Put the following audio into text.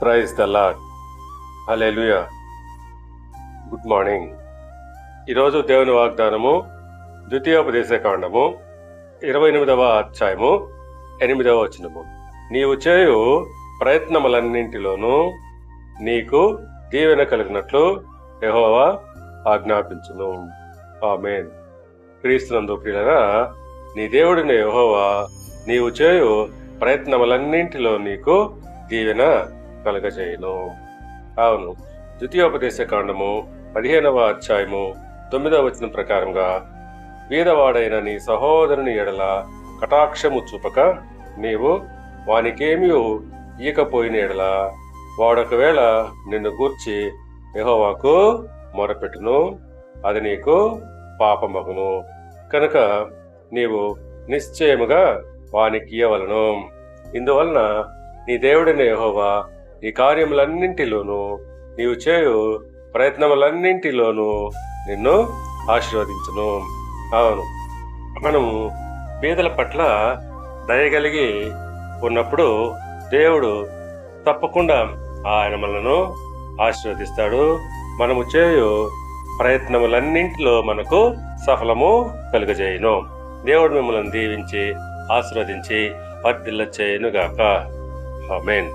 Praise the lord hallelujah good morning ఈరోజు దేవుని వాగ్దానము ద్వితీయోపదేశ కాండము ఇరవై ఎనిమిదవ అధ్యాయము ఎనిమిదవ వచనము. నీవు చేయు ప్రయత్నములన్నింటిలోనూ నీకు దీవెన కలిగినట్లు యహోవా ఆజ్ఞాపించును. ఆమెన్. క్రీస్తునందు ప్రియులరా నీ దేవుడిని యహోవా నీవు చేయు ప్రయత్నములన్నింటిలో నీకు దీవెన కలగజేయును. అవును ద్వితీయోపదేశ కాండము పదిహేనవ అధ్యాయము తొమ్మిదవ వచనం ప్రకారంగా బీదవాడైన నీ సహోదరుని ఎడల కటాక్షము చూపక నీవు వానికేమీ ఈకపోయిన ఎడల వాడొకవేళ నిన్ను గూర్చి యహోవాకు మొరపెట్టును అది నీకు పాపమగును. కనుక నీవు నిశ్చయముగా వానికి ఇయ్యవలను. ఇందువలన నీ దేవుడిని యహోవా ఈ కార్యములన్నింటిలోనూ నీవు చేయు ప్రయత్నములన్నింటిలోనూ నిన్ను ఆశీర్వదించను. అవును. మనము పేదల పట్ల దయగలిగి ఉన్నప్పుడు దేవుడు తప్పకుండా ఆయన మనను ఆశీర్వదిస్తాడు. మనము చేయు ప్రయత్నములన్నింటిలో మనకు సఫలము కలుగజేయను. దేవుడు మిమ్మల్ని దీవించి ఆశీర్వదించి వర్ధిల్ల చేయనుగాక ఆమెన్.